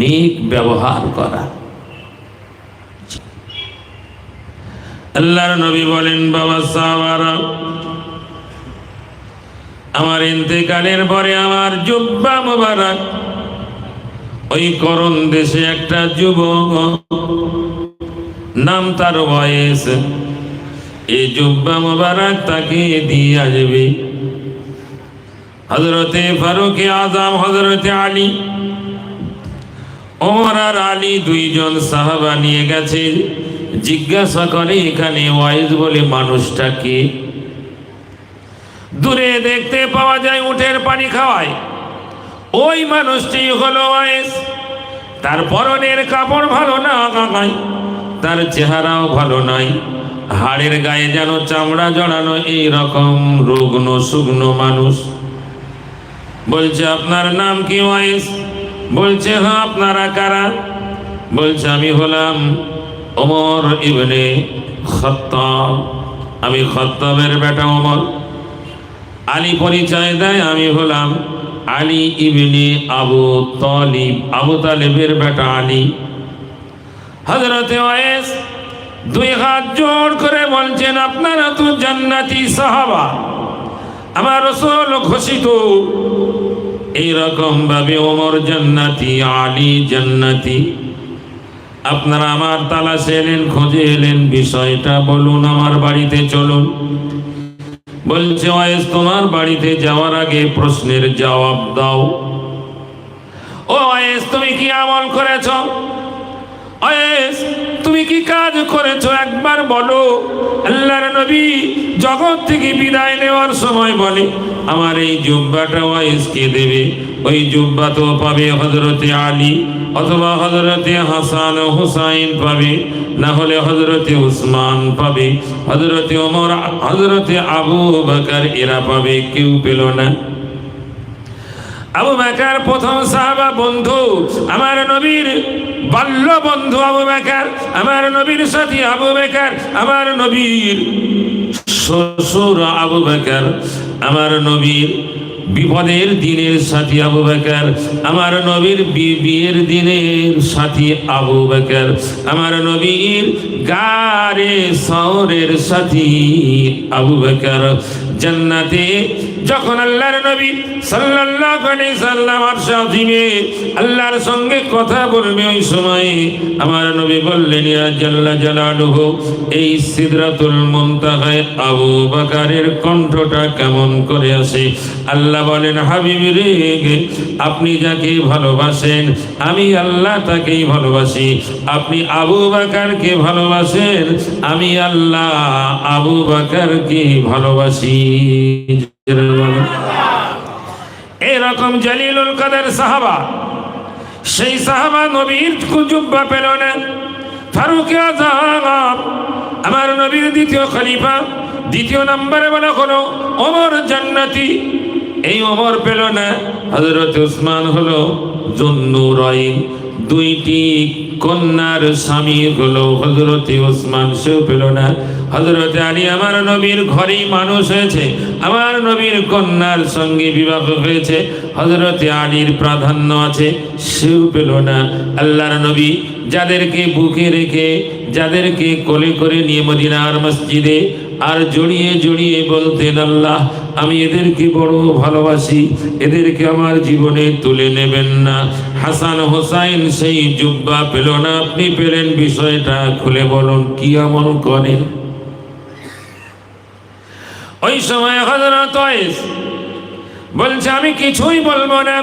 নেক ব্যবহার করা। আল্লাহর নবী বলেন, বাবা সাহাবারা আমার ইন্তেকালের পরে আমার জুব্বা মোবারক, ওই করণ দেশে একটা যুবক, নাম তার বয়স, এই জুব্বা মোবারক তাকে দিয়ে আসবে হজরতে ফারুক আজম হজরতে আলী ওমর আর আলী দুইজন সাহাবা নিয়ে গেছে। জিজ্ঞাসা করে, এখানে ওয়াইজ বলে মানুষটা কে? দূরে দেখতে পাওয়া যায় উঠের পানি খাওয়ায়। ওই মানুষটি হলো ওয়াইজ। তার পরনের কাপড় ভালো না তার চেহারাও ভালো নয়। হাড়ের গায়ে যেন চামড়া জড়ানো এই রকম রুগ্ন শুকনো মানুষ। বলছে, আপনার নাম কি ওয়াইস বলছে হ্যাঁ আপনারা কারা? বলছে, আমি হলাম ওমর ইবনে খত্তাব। আমি খত্তাবের বেটা ওমর। আলী পরিচয় দেয়, আমি হলাম আলী ইবনে আবু তালিব, আবু তালিবের বেটা আলী। হজরতে ওয়াইস দুই হাত জোর করে বলছেন, আপনারা তো জান্নাতি সাহাবা। আমার রসুল ঘোষিত এইরকম ভাবে ওমর জান্নাতি, আলী জান্নাতি। আপনারা আমার তালাশে এলেন, খোঁজে এলেন, বিষয়টা বলুন আমার বাড়িতে, চলুন। বলছে, ওয়েস, তোমার বাড়িতে যাওয়ার আগে প্রশ্নের জবাব দাও। ও, ওয়েস, তুমি কি আমল করেছ? ওয়েস তুমি কি কাজ করেছ? একবার বলো। আল্লাহর নবী জগৎ থেকে বিদায় নেওয়ার সময় বলে, আমার এই জুব্বাটা ওয়াইসকে দেবে। ওই জুব্বা তো পাবে হজরতে আলী অথবা হজরতে হাসান হুসাইন পাবে। না হলে হজরতে উসমান পাবে। হজরতে ওমর হজরতে আবু বকর এরা পাবে। কেউ পেল না। আবু বেকার প্রথম সাহাবা বন্ধু, আমার নবীর বাল্য বন্ধু আবু বেকার, আমার নবীর সাথী আবু বেকার, আমার নবীর শ্বশুর আবু বেকার, আমার নবীর বিপদের দিনের সাথী আবু বেকার, আমার নবীর বিয়ের দিনের সাথী আবু বেকার, আমার নবীর গারে সাথী আবু বেকার। জান্নাতে যখন আল্লাহর নবী সাল্লাল্লাহু আলাইহি সাল্লাম আরশাদিমে আল্লাহর সঙ্গে কথা বলবে ওই সময় আমার নবী বললেন, ইয়া জাল্লা জালালুহু, এই সিদরাতুল মুনতাহায় আবু বকরের কণ্ঠটা কেমন করে আসে? আল্লাহ বলেন, হাবিব রে, আপনি যাকে ভালোবাসেন, আমি আল্লাহ তাকেই ভালোবাসি। আপনি আবু বাকারকে ভালোবাসেন, আমি আল্লাহ আবু বাকারকে ভালোবাসি। এরকম জালিলুল কাদের সাহাবা, সেই সাহাবা নবীর কুজুব্বা পেল না। ফারুক আমার নবীর দ্বিতীয় খলিফা, দ্বিতীয় নম্বরে বলা হলো অমর জান্নাতি। এই ওমর পেল না হজরত উসমান হলো জন্নুরাইন, দুইটি কন্যার স্বামী হলো হজরত ওসমান সেও পেল না। হজরত আলী আমার নবীর ঘরেই মানুষ হয়েছে, আমার নবীর কন্যার সঙ্গে বিবাহ হয়েছে হজরত আলীর প্রাধান্য আছে, সেও পেল না। আল্লাহর নবী যাদেরকে বুকে রেখে, যাদেরকে কোলে করে নিয়ে মদিনার মসজিদে আর জড়িয়ে জড়িয়ে বলতেন, আল্লাহ, আমি এদেরকে বড় ভালোবাসি, এদেরকে আমার জীবনে তুলে নেবেন না। হাসান হোসাইন সেই জুব্বা পেল না। আপনি পেলেন বিষয়টা খুলে বলুন, কি আমল করেন? ওই সময় হজরত বলছে, আমি কিছুই বলব না,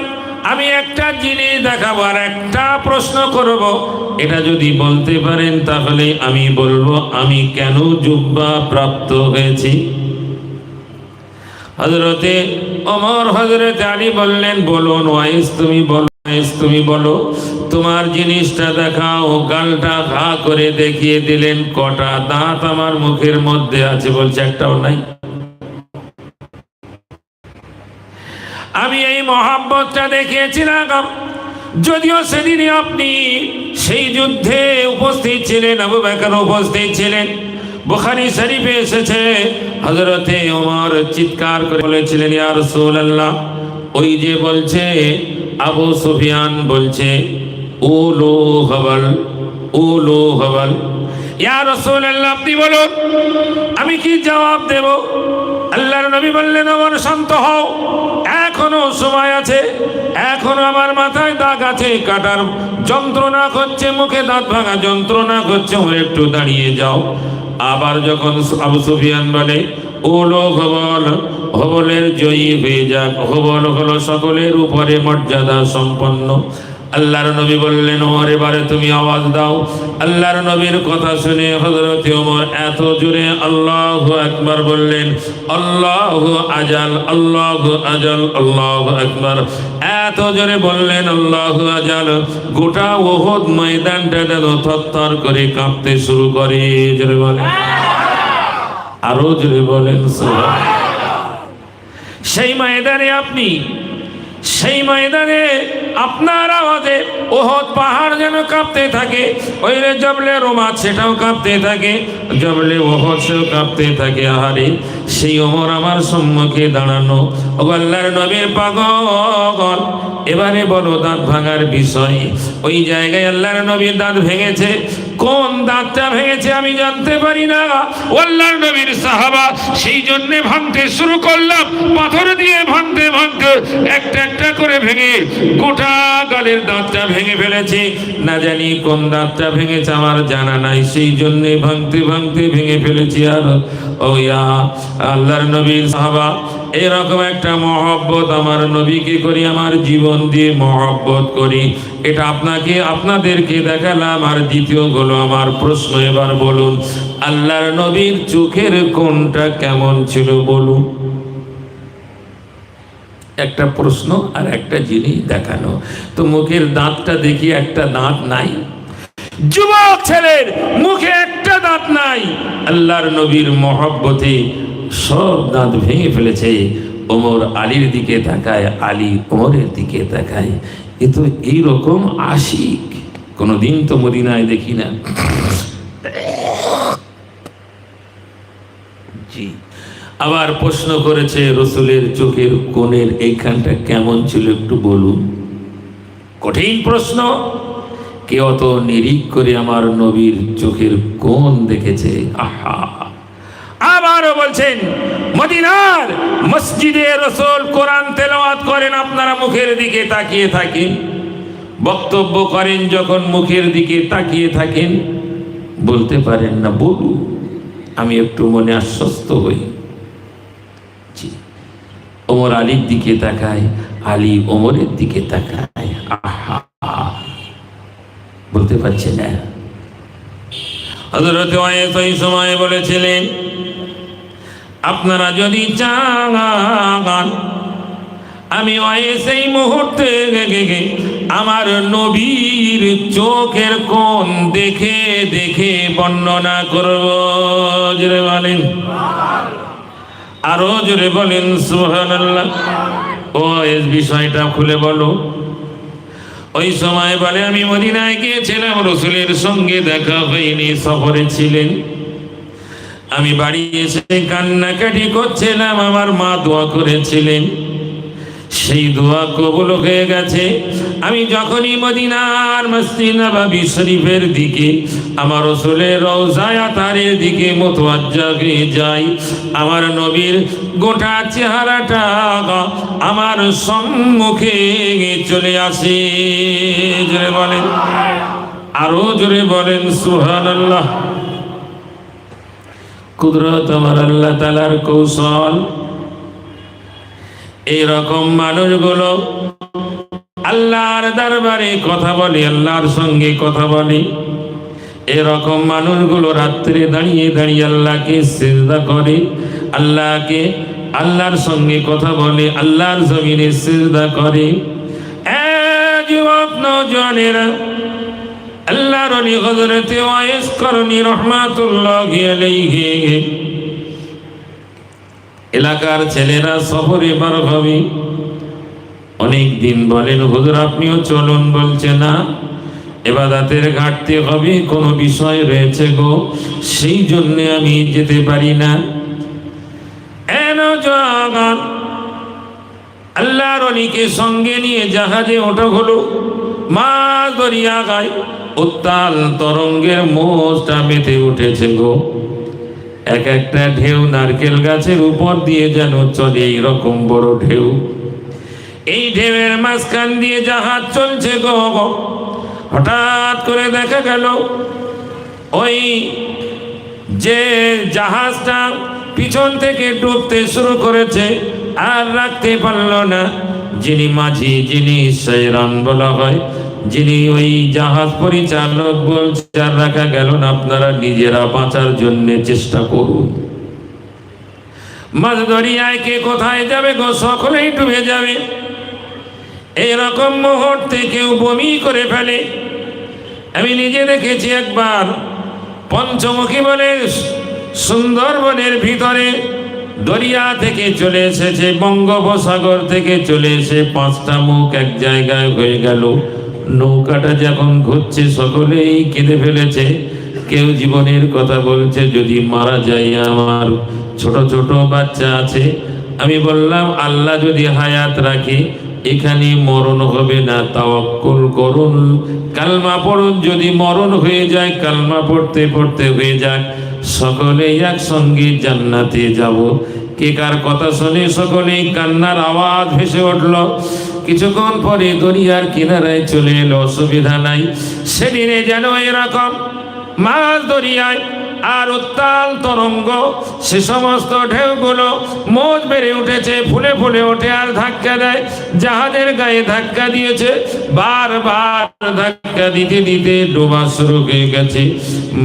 আমি একটা জিনিস দেখাবো আর একটা প্রশ্ন করব। এটা যদি বলতে পারেন তাহলে আমি বলব, আমি কেন জুব্বা প্রাপ্ত হয়েছি? হজরতে অমর হজরত আলী বললেন, বলুন ওয়াইস, তুমি বলো তুমি বলো, তোমার জিনিসটা দেখাও, গালটা ঘা করে দেখিয়ে দিলেন, কটা দাঁত আমার মুখের মধ্যে আছে বলছে, একটাও নাই। আমি এই মহাব্বতটা দেখিয়েছিলাম, যদিও সেদিনই আপনি সেই যুদ্ধে উপস্থিত ছিলেন, আবু বেকার উপস্থিত ছিলেন। বুখারি শরীফে এসেছে হজরতে ওমর চিৎকার করে বলেছিলেন, ইয়া রাসূলুল্লাহ। ওই যে বলছে আবু সুফিয়ান বলছে ওলো হবল ওলো হবল। ইয়া রাসূলুল্লাহ, আপনি বলুন, আমি কি জবাব দেব? আল্লাহর নবী বললেন আমার শান্ত হও। এখনও সময় আছে, এখনও আমার মাথায় দাগ আছে, কাটার যন্ত্রণা করছে, মুখে দাঁত ভাঙা যন্ত্রণা করছে একটু দাঁড়িয়ে যাও। আবার যখন আবু সুফিয়ান বলে লোক হবল হবলের জয়ী হয়ে যাক। হবল হলো সকলের উপরে মর্যাদা সম্পন্ন। আল্লাহর নবী বললেন, ওমর, এবারে তুমি আওয়াজ দাও। আল্লাহর নবীর কথা শুনে হযরত ওমর এত জোরে আল্লাহু আকবার বললেন, আল্লাহু আজাল আল্লাহু আজাল, আল্লাহু আকবার। এত জোরে বললেন, আল্লাহু আজাল, গোটা ওহদ ময়দানটা যেন থরথর করে কাঁপতে শুরু করে। জোরে বলেন। আরও জোরে বলেন সেই ময়দানে আপনি, সেই ময়দানে আপনার আওয়াজে ওহদ পাহাড় যেন কাঁপতে থাকে, ওই জবলে রোমা সেটাও কাঁপতে থাকে, জবলে ওহদ সেও কাঁপতে থাকে, আহারে। সেই ওমর আমার সম্মুখে দাঁড়ানো ও আল্লাহর নবীর পাগল। এবারে বলো, দাঁত ভাঙার বিষয়। ওই জায়গায় আল্লাহর নবীর দাঁত ভেঙেছে। কোন দাঁতটা ভেঙেছে আমি জানতে পারি না। আল্লাহর নবীর সাহাবা, সেই জন্যে ভাঙতে শুরু করলাম। পাথর দিয়ে ভাঙতে ভাঙতে একটা একটা করে ভেঙে গোটা গালের দাঁতটা ভেঙে ফেলেছে। না জানি কোন দাঁতটা ভেঙেছে, আমার জানা নাই। সেই জন্যে ভাঙতে ভাঙতে ভেঙে ফেলেছি আর। ও ইয়া আল্লাহর নবীর সাহাবা, এরকম একটা মহব্বত আমার নবীকে করি, আমার জীবন দিয়ে মহব্বত করি। এটা আপনাকে, আপনাদেরকে দেখালাম। আর দ্বিতীয় হলো আমার প্রশ্ন, এবার বলুন, আল্লাহর নবীর চোখের কোনটা কেমন ছিল বলুন? একটা প্রশ্ন আর একটা জিনিস দেখানো। তো মুখের দাঁতটা দেখি একটা দাঁত নাই। যুবক ছেলের মুখে একটা দাঁত নাই। আল্লাহর নবীর মহব্বতে সব দাঁত ভেঙে ফেলেছে। ওমর আলীর দিকে তাকায়, আলী ওমরের দিকে তাকায়। এ তো এইরকম আশিক। কোনোদিন তো মদিনায় দেখি না। জি। আবার প্রশ্ন করেছে, রসুলের চোখের কোণের এইখানটা কেমন ছিল একটু বলুন। কঠিন প্রশ্ন। কে অত নিরিখ করে আমার নবীর চোখের কোণ দেখেছে? আহা। আবারও বলছেন, মদিনার মসজিদে রসুল কোরআন তেলাওয়াত করেন, আপনারা মুখের দিকে তাকিয়ে থাকেন। বক্তব্য করেন যখন মুখের দিকে তাকিয়ে থাকেন, বলতে পারেন না বলুন আমি একটু মনে আশ্বস্ত হই। ওমর আলীর দিকে তাকায়, আলী ওমরের দিকে তাকায়, আহা, বলতে পারছে না। হজরত ওয়াইস ওই সময় বলেছিলেন আপনারা যদি চান আমি এই মুহূর্তে আমার নবীর চোখের কোন দেখে দেখে বর্ণনা করব। জোরে বলেন। আরও জোরে বলেন, সুবহানাল্লাহ। ও এস বিষয়টা খুলে বলো। ওই সময় বলে, আমি মদিনায় গিয়েছিলাম, রসুলের সঙ্গে দেখা হয়নি, সফরে ছিলেন। আমি বাড়ি এসে কান্নাকাটি করছিলাম, আমার মা দোয়া করেছিলেন। সেই দোয়া কবুল হয়ে গেছে। আমি যখনই মদিনার মসজিদ নবাবী শরীফের দিকে, আমার রসুলের রওজায় আতারের দিকে মোতওয়াজ্জা হয়ে যাই। আমার নবীর গোটা চেহারাটা আমার সম্মুখে চলে আসে। জোরে বলেন। আরও জোরে বলেন সুহান আল্লাহ কুদরত আমার আল্লাহ তালার কৌশল। এইরকম মানুষগুলো আল্লাহর দরবারে কথা বলে, আল্লাহর সঙ্গে কথা বলে। এরকম মানুষগুলো রাত্রে দাঁড়িয়ে দাঁড়িয়ে আল্লাহকে সেজদা করে, আল্লাহকে আল্লাহর সঙ্গে কথা বলে, আল্লাহর জমিনে সেজদা করে। এ যুবক নৌজওয়ানেরা আল্লাহর অলি হজরতে ওয়াইস করণী রহমাতুল্লাহ এলাকার ছেলেরা সফরে বার হবে। অনেক দিন বলেন, হুজুর, আপনিও চলুন, বলছে, না, এবাদাতের ঘাটতি হবে, কোনো বিষয় রয়েছে গো, সেই জন্য আমি যেতে পারি না। আল্লাহর অলিকে সঙ্গে নিয়ে জাহাজে ওঠা হলো। মাছ দরিয়া গায় উত্তাল তরঙ্গের মোজটা মেতে উঠেছে গো। এক একটা ঢেউ নারকেল গাছের উপর দিয়ে যেন চলে এইরকম বড় ঢেউ। এই ঢেউয়ের মাঝখান দিয়ে জাহাজ চলছে গো হঠাৎ করে দেখা গেল, ওই যে জাহাজটা পিছন থেকে ডুবতে শুরু করেছে আর রাখতে পারল না, যিনি মাঝি, যিনি সৈরান বলা হয় যিনি ওই জাহাজ পরিচালক বলছে আর রাখা গেল না, আপনারা নিজেরা বাঁচার জন্য চেষ্টা করুন। মাছ দরিয়ায় কে কোথায় যাবে গো? সকলেই ডুবে যাবে। এইরকম মুহূর্তে কেউ বমি করে ফেলে। আমি নিজে দেখেছি একবার, পঞ্চমুখী বলে সুন্দরবনের ভিতরে দরিয়া থেকে চলে এসেছে, বঙ্গোপসাগর থেকে চলে এসে পাঁচটা মুখ এক জায়গায় হয়ে গেল। নৌকাটা যখন ঘুরছে, সকলেই কেঁদে ফেলেছে। কেউ জীবনের কথা বলছে, যদি মারা যায় আমার ছোট ছোট বাচ্চা আছে। আমি বললাম, আল্লাহ যদি হায়াত রাখে, এখানে মরণ হবে না, তাওয়াক্কুল করুন। কালমা পড়ুন, যদি মরণ হয়ে যায়, কালমা পড়তে পড়তে হয়ে যায় সকলেই একসঙ্গে জান্নাতে যাব। কে কার কথা শুনে সকলেই কান্নার আওয়াজ ভেসে উঠল। কিছুক্ষণ পরে দরিয়ার কিনারায় চলে এলো অসুবিধা নাই। সেদিনে যেন এরকম মাছ দরিয়ায় আর উত্তাল তরঙ্গ, সে সমস্ত ঢেউগুলো মোজ বেড়ে উঠেছে, ফুলে ফুলে ওঠে আর ধাক্কা দেয়। জাহাজের গায়ে ধাক্কা দিয়েছে, বারবার ধাক্কা দিতে দিতে ডোবা শুরু হয়ে গেছে।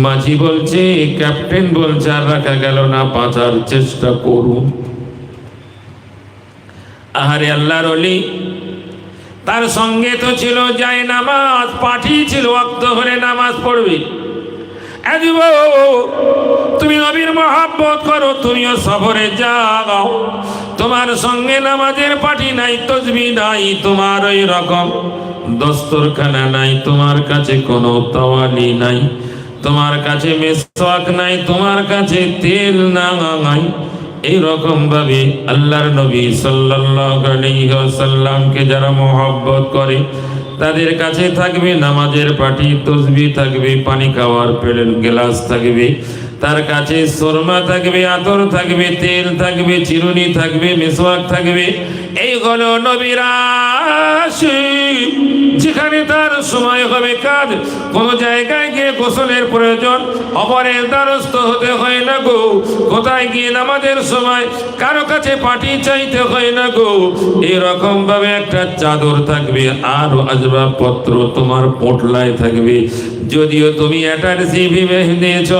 মাঝি বলছে, ক্যাপ্টেন বলছে, আর রাখা গেল না, বাঁচার চেষ্টা করুন। আহারে আল্লাহর অলি তার সঙ্গে তো ছিল, যায় নামাজ পাঠিয়েছিল অক্ত হলে নামাজ পড়বে। তুমি নবীর মহাব্বত করো, তুমিও সফরে যাও। তোমার সঙ্গে নামাজের পাঠি নাই, তসবি নাই, তোমার ওই রকম। দস্তরখানা নাই, তোমার কাছে কোনো তাওয়ালি নাই, তোমার কাছে মেসওয়াক নাই, তোমার কাছে তেল নাই। এইরকম ভাবে আল্লাহর নবী সাল্লাল্লাহু আলাইহি ওয়াসাল্লামকে যারা মহব্বত করে তাদের কাছে থাকবে নামাজের পাটি তসবি থাকবে পানি খাওয়ার পেলেন গ্লাস থাকবে। তার কাছে শর্মা থাকবে, আতর থাকবে, তেল থাকবে, চিরুনি থাকবে মেসওয়াক থাকবে। এই হলো নবীরা যেখানে তার সময় হবে কাজ, কোন জায়গায় গিয়ে গোসলের প্রয়োজন। অপরের দ্বারস্থ হতে হয় না গো। কোথায় গিয়ে নামাজের সময় কারও কাছে পাটি চাইতে হয় না গো। এরকম ভাবে একটা চাদর থাকবে, আর আসবাবপত্র তোমার পোটলায় থাকবে। যদিও তুমি অ্যাটার্সি ভেবে দিয়েছ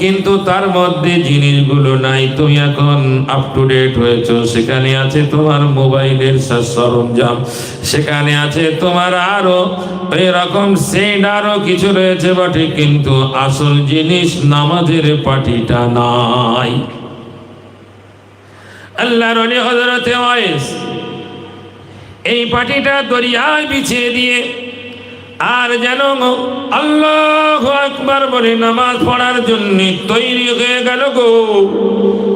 কিন্তু তার মধ্যে জিনিসগুলো নাই। তুমি এখন আপ টু ডেট হয়েছ। সেখানে আছে তোমার মোবাইলের সরঞ্জাম। সেখানে আছে তোমার আরও এরকম সেট আরও কিছু রয়েছে বটে, কিন্তু আসল জিনিস নামাজের পাটিটা নাই। আল্লাহর অলি হজরতে এই পাটিটা দরিয়ায় বিছিয়ে দিয়ে আর যেন আল্লাহ একবার বলে নামাজ পড়ার জন্য তৈরি হয়ে গেল গো।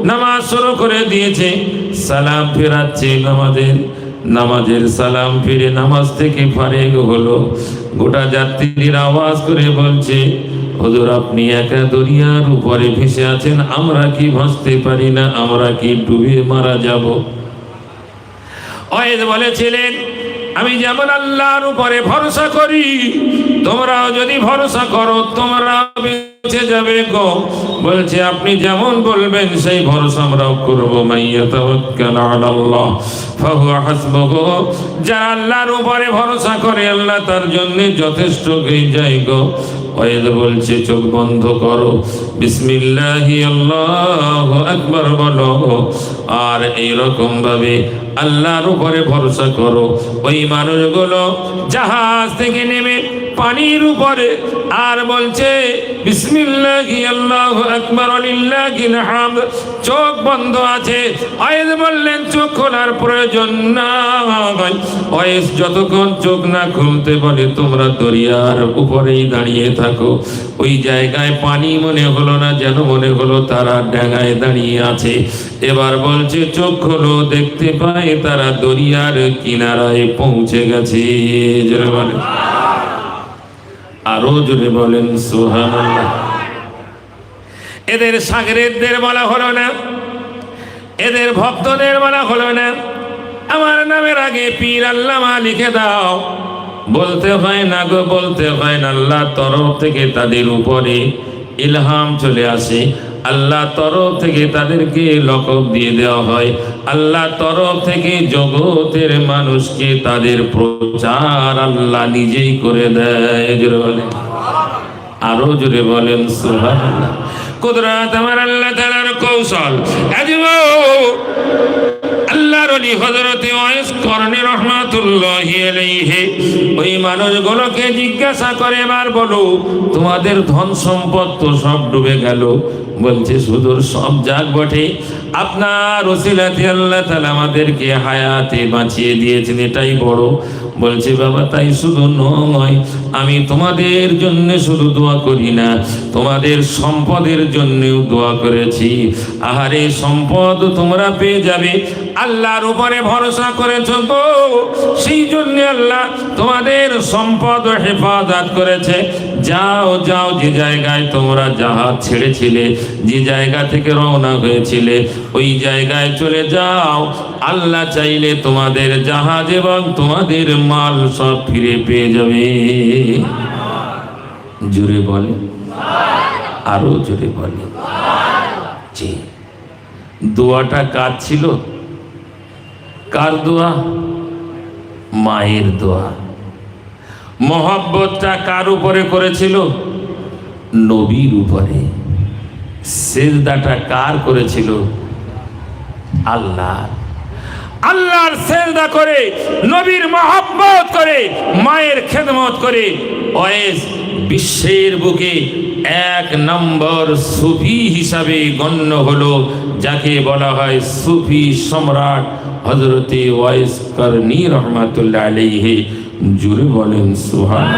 নামাজ শুরু করে দিয়েছে। সালাম ফেরাচ্ছে নামাজের নামাজের সালাম ফিরে নামাজ থেকে ফারেক হলো। গোটা যাত্রীর আওয়াজ করে বলছে, হুজুর, আপনি একা দরিয়ার উপরে ভেসে আছেন, আমরা কি ভাসতে পারি না? আমরা কি ডুবে মারা যাব? ওয়েদ বলেছিলেন আমি যেমন আল্লাহর উপরে ভরসা করি তোমরাও যদি ভরসা করো, তোমরা বেঁচে যাবে গো। বলছে, আপনি যেমন বলবেন, সেই ভরসা আমরাও করব। যারা আল্লাহর উপরে ভরসা করে, আল্লাহ তার যথেষ্ট বলছে, চোখ বন্ধ করো। বিসমিল্লাহি, আল্লাহু আকবার বলো। আর এইরকম ভাবে আল্লাহর উপরে ভরসা করো। ওই মানুষগুলো জাহাজ থেকে নেমে পানির উপরে। আর বলছে চোখ বন্ধ আছে। আয়েদ বললেন, চোখ খোলার প্রয়োজন নাই ওয়েস যতক্ষণ চোখ না খুলতে বলে, তোমরা দরিয়ার উপরেই দাঁড়িয়ে থাকো। ওই জায়গায় পানি মনে হলো না, যেন মনে হলো তারা ডাঙায় দাঁড়িয়ে আছে। এবার বলছে, চোখ খোলো, দেখতে পায় তারা দরিয়ার কিনারায় পৌঁছে গেছে। আরও জোরে বলেন সোহান এদের সাগরেদদের বলা হলো না, এদের ভক্তদের বলা হলো না। আমার নামের আগে পীর আল্লামা লিখে দাও। বলতে হয় না গো, বলতে হয় না, আল্লাহ তরফ থেকে তাদের উপরে ইলহাম চলে আসে। আল্লাহ তরফ থেকে তাদেরকে লকব দিয়ে দেওয়া হয়। আল্লাহ তরফ থেকে জগতের মানুষকে তাদের প্রচার আল্লাহ নিজেই করে দেয়। বলেন। আরও জোরে বলেন, সুবহানাল্লাহ। কুদরাত আমার আল্লাহ তাআলার কৌশল। হযরত ওয়াইস করনি রহমাতুল্লাহি আলাইহি। ওই মানুষগুলোকে জিজ্ঞাসা করে, এবার বলো, তোমাদের ধন সম্পদ তো সব ডুবে গেল? বলছে শুধু সব যাক বটে। আপনার ওসিলাতে আল্লাহ তাআলা আমাদেরকে হায়াতে বাঁচিয়ে দিয়েছেন, এটাই বড়। বলছে, বাবা, তাই শুধু নয়, আমি তোমাদের জন্য শুধু দোয়া করি না, তোমাদের সম্পদের জন্যও দোয়া করেছি। আহারে, সম্পদ তোমরা পেয়ে যাবে আল্লাহর উপরে ভরসা করেছ তো সেই জন্য আল্লাহ তোমাদের সম্পদ হেফাজত করেছে। যাও যাও, যে জায়গায় তোমরা জাহাজ ছেড়েছিলে, যে জায়গা থেকে রওনা হয়েছিলে, ওই জায়গায় চলে যাও। আল্লাহ চাইলে তোমাদের জাহাজ এবং তোমাদের মাল সব ফিরে পেয়ে যাবে। জুড়ে বলে। আরও জুড়ে বলে। দোয়াটা কাজ ছিল? কার দোয়া? মায়ের দোয়া। মহব্বতটা কার উপরে করেছিল? নবীর উপরে। সেজদাটা কার করেছিল? আল্লাহ আল্লাহর সেজদা করে, নবীর মহব্বত করে, মায়ের খেদমত করে ওয়েস বিশ্বের বুকে এক নম্বর সুফি হিসাবে গণ্য হলো, যাকে বলা হয় সুফি সম্রাট হজরতে ওয়াইস করনি রহমাতুল্লাহ আলাইহি জুড়ে বলেন সুহান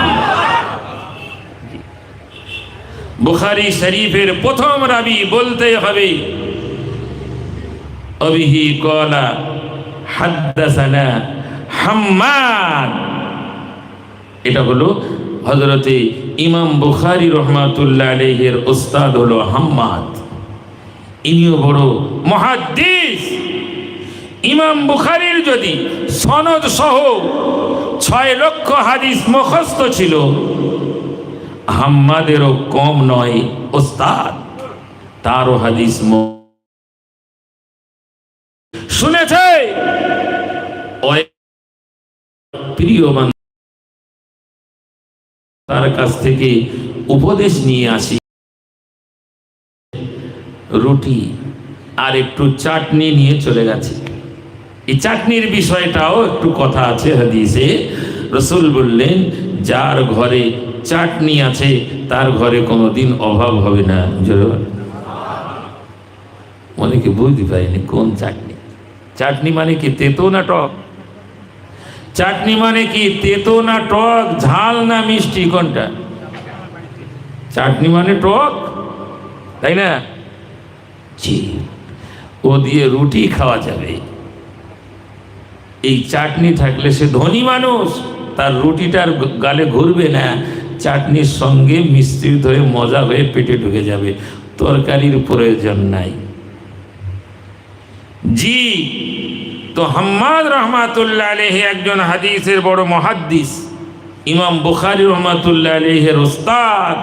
বুখারি শরীফের প্রথম রাবি বলতে হবে, অবিহি কলা হাদ্দাসানা হাম্মাদ। এটা হলো হজরতে ইমাম বুখারি রহমাতুল্লাহ আলহের ওস্তাদ হলো হাম্মাদ। ইনিও বড় মহাদ্দিস। ইমাম বুখারির যদি সনদ সহ ছয় লক্ষ হাদিস মুখস্থ ছিল হাম্মাদেরও কম নয় ওস্তাদ, তারও হাদিস শুনেছে? প্রিয় বান্ধব তার কাছ থেকে উপদেশ নিয়ে আসি। রুটি আর একটু চাটনি নিয়ে চলে গেছে। এই চাটনির বিষয়টাও একটু কথা আছে হাদিসে। রসুল বললেন, যার ঘরে চাটনি আছে, তার ঘরে কোনো দিন অভাব হবে না। অনেকে বুঝতে পারিনি কোন চাটনি। চাটনি মানে কি, তেতো না টক? চাটনি মানে কি, তেতো না টক, ঝাল না মিষ্টি, কোনটা? চাটনি মানে টক, তাই না? জি। ও দিয়ে রুটি খাওয়া যাবে। এই চাটনি থাকলে সে ধনী মানুষ, তার রুটিটার গালে ঘুরবে না। চাটনির সঙ্গে মিশ্রিত হয়ে মজা হয়ে পেটে ঢুকে যাবে। তরকারির প্রয়োজন নাই। জি, তো হাম্মাদ রহমাতুল্লাহ আলহে একজন হাদিসের বড় মহাদ্দিস, ইমাম বুখারি রহমাতুল্লাহ আলহের ওস্তাদ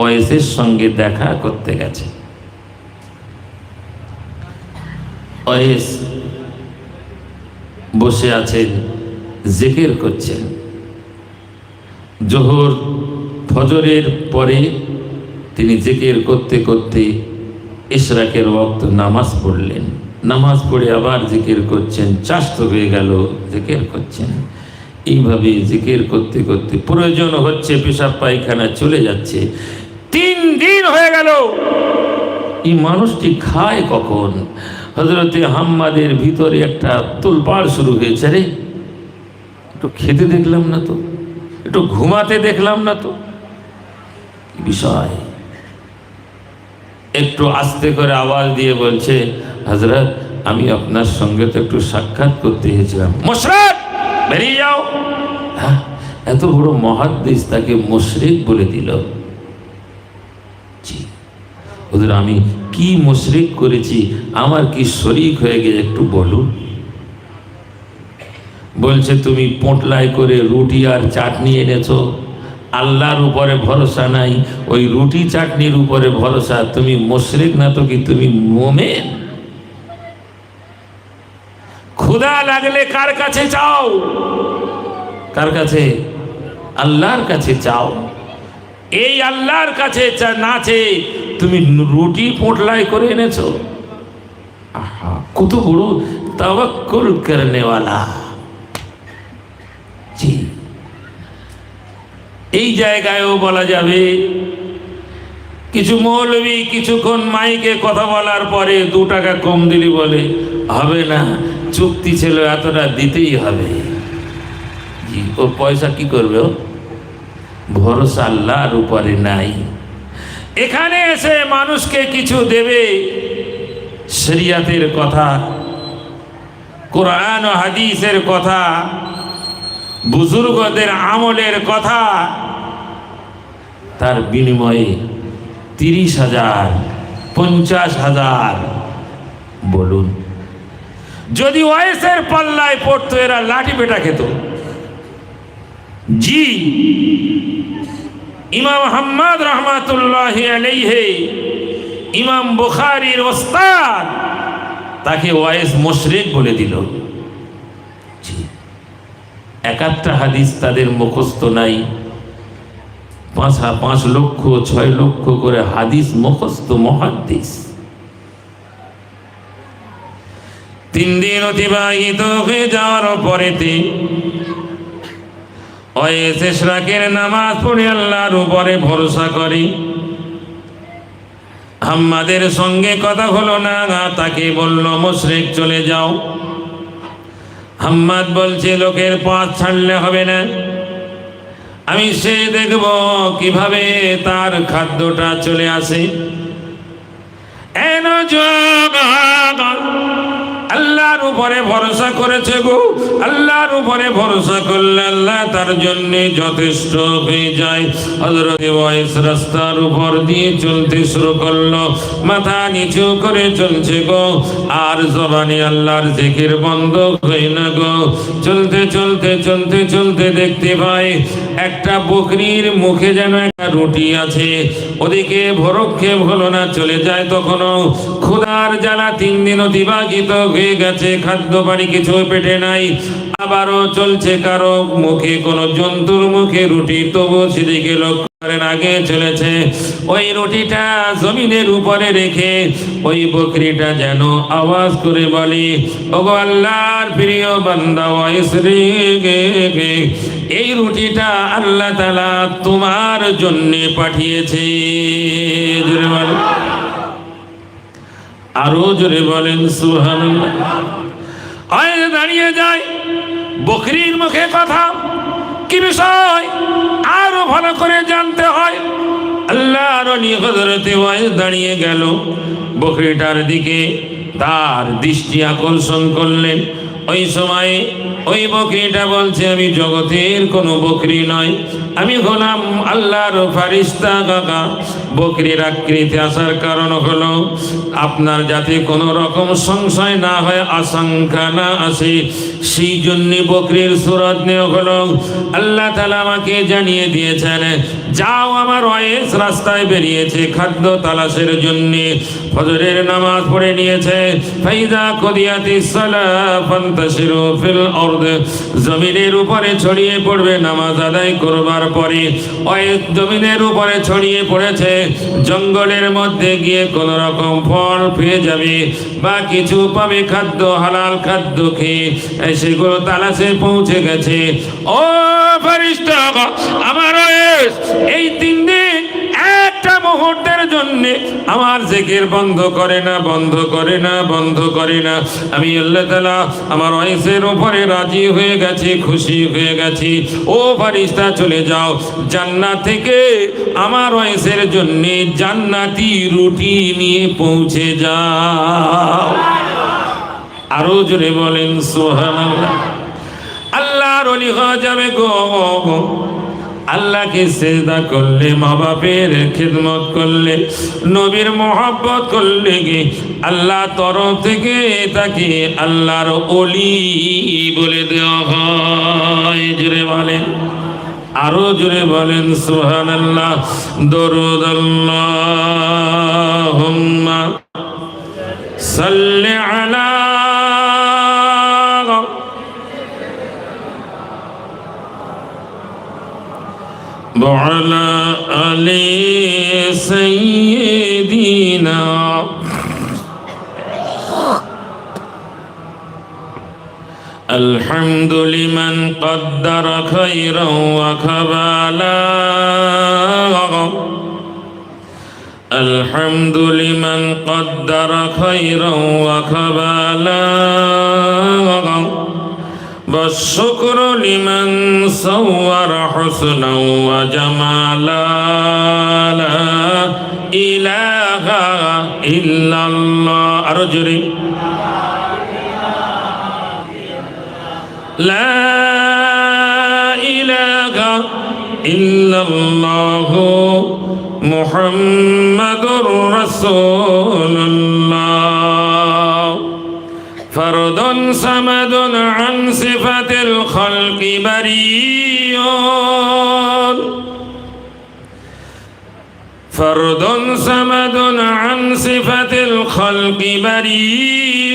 ওয়েসের সঙ্গে দেখা করতে গেছে। ওয়েস বসে আছেন, জেকের করছেন। জোহর ফজরের পরে তিনি জেকের করতে করতে ইশরাকের ওক্ত নামাজ পড়লেন। নামাজ পড়ে আবার জিকির করছেন চাস্ত হয়ে গেল, জিকির করছেন। এইভাবে জিকির করতে করতে প্রয়োজন হচ্ছে, পেশাব পায়খানা চলে যাচ্ছে। তিন দিন হয়ে গেল। এই মানুষটি খায় কখন? হজরতে হাম্মাদের ভিতরে একটা তোলপাড় শুরু হয়েছে রে। একটু খেতে দেখলাম না তো একটু ঘুমাতে দেখলাম না তো। বিষয়? একটু আস্তে করে আওয়াজ দিয়ে বলছে হজরত আমি আপনার সঙ্গে তো একটু সাক্ষাৎ করতে এসেছিলাম। মোশরাক বেরিয়ে যাও। হ্যাঁ, এত বড় মহাদ্দেশ তাকে মুশরিক বলে দিল। জি। ওদের আমি কি মুশরিক করেছি? আমার কি শরিক হয়ে গেছে? একটু বলুন। বলছে, তুমি পোটলাই করে রুটি আর চাটনি এনেছো। আল্লাহর উপরে ভরসা নাই। ওই রুটি চাটনির উপরে ভরসা। তুমি মুশরিক না তো কি তুমি মোমেন? ক্ষুধা লাগলে কার কাছে চাও? কার কাছে? আল্লাহর কাছে চাও। এই আল্লাহর কাছে না চেয়ে তুমি রুটি পোটলাই করে এনেছো। আহা, কত বড় তাওয়াক্কুল করনেওয়ালা। জি। এই জায়গায়ও বলা যাবে, কিছু মৌলবী কিছুক্ষণ মাইকে কথা বলার পরে দু টাকা কম দিলি বলে হবে না, চুক্তি ছিল এতটা দিতেই হবে। ও পয়সা কি করবে ও? ভরসা আল্লাহর উপরে নাই। এখানে এসে মানুষকে কিছু দেবে। শরিয়াতের কথা, কোরআন হাদিসের কথা, বুজুর্গদের আমলের কথা, তার বিনিময়ে তিরিশ হাজার, পঞ্চাশ হাজার বলুন। যদি ওয়েসের পাল্লায় পড়তো, এরা লাঠি পেটা খেত। জি ইমাম হাম্মদ রহমাতুল্লাহ আলাইহে, ইমাম বুখারির ওস্তাদ তাকে ওয়াইস মুশরিক বলে দিল। জি একাত্তা হাদিস তাদের মুখস্থ নাই। পাঁচ পাঁচ লক্ষ, ছয় লক্ষ করে হাদিস মুখস্থ মহাদিস তিন দিন অতিবাহিত হয়ে যাওয়ার পরেতে ওয়েস রাকের নামাজ পড়ে আল্লাহর উপরে ভরসা করি। হাম্মাদের সঙ্গে কথা হলো না তাকে বলল, মুশরিক, চলে যাও। হাম্মাদ বলছে, লোকের পথ ছাড়লে হবে না। আমি সে দেখব কীভাবে তার খাদ্যটা চলে আসে। এন আল্লাহর উপরে ভরসা করেছে গো। আল্লাহর উপরে ভরসা করলে আল্লাহ তার জন্য যথেষ্ট হয়ে যায়। হজরত বয়স রাস্তার উপর দিয়ে চলতে শুরু করল। মাথা নিচু করে চলছে গো। আর জবানে আল্লাহর জিকির বন্ধ হয় না গো। চলতে চলতে চলতে চলতে দেখতে পাই একটা বকরির মুখে যেন একটা রুটি আছে। ওদিকে ভরক্ষেপ হলো না, চলে যায় তখনও। ক্ষুধার জ্বালা তিন দিন অতিবাহিত হয়ে গেছে, খাদ্য পানি কিছু পেটে নাই আবারও চলছে কারও মুখে কোনো জন্তুর মুখে রুটি, তবু সেদিকে লক্ষ্য আগে চলেছে ওই রুটিটা জমিনের উপরে রেখে ওই বকরিটা যেন আওয়াজ করে বলি আল্লাহর প্রিয় বান্দা। এই রুটিটা আল্লাহ তালা তোমার জন্য পাঠিয়েছে। আরও জোরে বলেন সুহান দাঁড়িয়ে যায় বকরির মুখে কথা। কি বিষয়? আরও ভালো করে জানতে হয়। আল্লাহ আরও হজরতে ওয়াইজ দাঁড়িয়ে গেল। বকরিটার দিকে তার দৃষ্টি আকর্ষণ করলেন। ওই সময় ওই বকরিটা বলছে, আমি জগতের কোনো বকরি নয় আমি হলাম আল্লাহর ফারিস্তা, কাকা। বকরির আকৃতি আসার কারণ হলো, আপনার যাতে কোনো রকম সংশয় না হয়, আশঙ্কা না আসে সেই জন্য বকরির সুরত নেওয়া হলো। আল্লাহ তালা আমাকে জানিয়ে দিয়েছেন, যাও আমার অয়েস রাস্তায় বেরিয়েছে খাদ্য তালাশের জন্যে। ফজরের নামাজ পড়ে নিয়েছে ফাইদা কদিয়াতি সালা ফান্তাশিরু ফিল আরদ জমিনের উপরে ছড়িয়ে পড়বে নামাজ আদায় করবার পরে। ওই জমিনের উপরে ছড়িয়ে পড়েছে, জঙ্গলের মধ্যে গিয়ে কোন রকম ফল পেয়ে যাবে। বা কিছু পাবে খাদ্য, হালাল খাদ্য খেয়ে সেগুলো তালাশে পৌঁছে গেছে। ও ফারিস্তা আমার এই তিন দিন একটা মুহূর্তের জন্য আমার জেকের বন্ধ করে না, বন্ধ করে না, বন্ধ করে না। আমি আল্লাহ তালা আমার ওয়েসের উপরে রাজি হয়ে গেছি, খুশি হয়ে গেছি। ও ফারিস্তা চলে যাও। জান্নাত থেকে আমার ওয়েসের জন্য জান্নাতি রুটি নিয়ে পৌঁছে যাও। আরও জোরে বলেন সোহান আল্লাহর অলি হওয়া যাবে গো। আল্লাহকে সেজদা করলে মা বাপের খেদমত করলে, নবীর মোহাব্বত করলে গে, আল্লাহ তরফ থেকে তাকে আল্লাহর অলি বলে দেওয়া হয়। জুড়ে বলেন, আরও জুড়ে বলেন সুহান আল্লাহ দরুদ আল্লাহ সাল্লে আলা وعلى آل سيدنا الحمد لمن قدر خيرا وكبالا الحمد لمن قدر خيرا وكبالا والشكر لمن صور حسنا وجمالا. لا إله إلا الله. أرجري لا إله إلا الله. محمد رسول فرد صمد عن صفة الخلق بريء فرد صمد عن صفة الخلق بريء